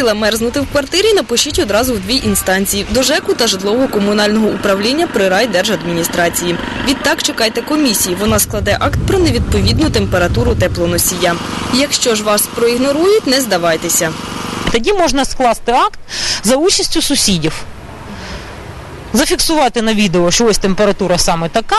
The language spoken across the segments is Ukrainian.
наголосила, мерзнути в квартирі напишіть одразу в дві інстанції – до ЖЕКу та житлово-комунального управління при райдержадміністрації. Відтак чекайте комісії. Вона складе акт про невідповідну температуру теплоносія. Якщо ж вас проігнорують, не здавайтеся. Тоді можна скласти акт за участю сусідів. Зафіксувати на відео, що ось температура саме така,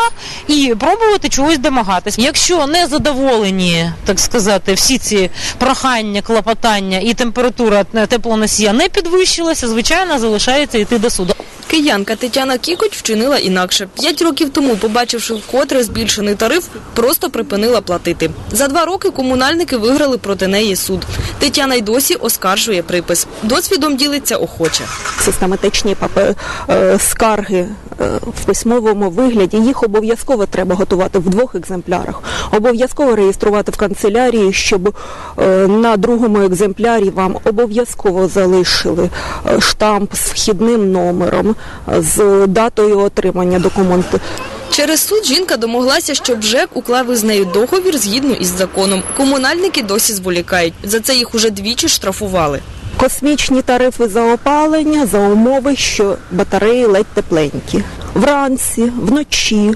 і пробувати чогось домагатись. Якщо не задоволені, так сказати, всі ці прохання, клопотання і температура теплоносія не підвищилася, звичайно, залишається йти до суду. Киянка Тетяна Кікоть вчинила інакше. П'ять років тому, побачивши вкотре збільшений тариф, просто припинила платити. За два роки комунальники виграли проти неї суд. Тетяна й досі оскаржує припис. Досвідом ділиться охоче. систематичні папе- е, скарги е, в письмовому вигляді. Їх обов'язково треба готувати в двох екземплярах. Обов'язково реєструвати в канцелярії, щоб е, на другому екземплярі вам обов'язково залишили е, штамп з вхідним номером, е, з датою отримання документу. Через суд жінка домоглася, щоб ЖЕК уклав із нею договір згідно із законом. Комунальники досі зволікають. За це їх уже двічі штрафували. Космічні тарифи за опалення за умови, що батареї ледь тепленькі. Вранці, вночі,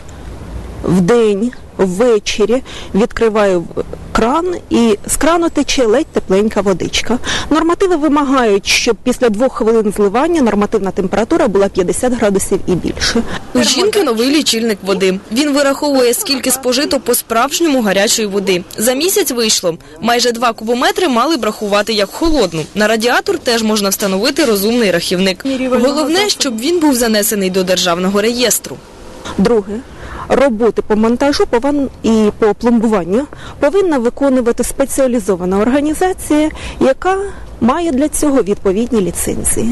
вдень, ввечері відкриваю кран і з крану тече ледь тепленька водичка. Нормативи вимагають, щоб після двох хвилин зливання нормативна температура була 50 градусів і більше. У жінки новий лічильник води. Він вираховує, скільки спожито по справжньому гарячої води. За місяць вийшло. Майже два кубометри мали б рахувати як холодну. На радіатор теж можна встановити розумний рахівник. Головне, щоб він був занесений до державного реєстру. Друге. Роботи по монтажу і по пломбуванню повинна виконувати спеціалізована організація, яка має для цього відповідні ліцензії.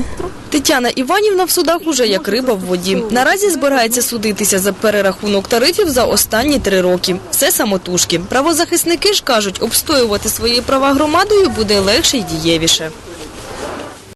Тетяна Іванівна в судах уже як риба в воді. Наразі збирається судитися за перерахунок тарифів за останні три роки. Все самотужки. Правозахисники ж кажуть, обстоювати свої права громадою буде легше й дієвіше.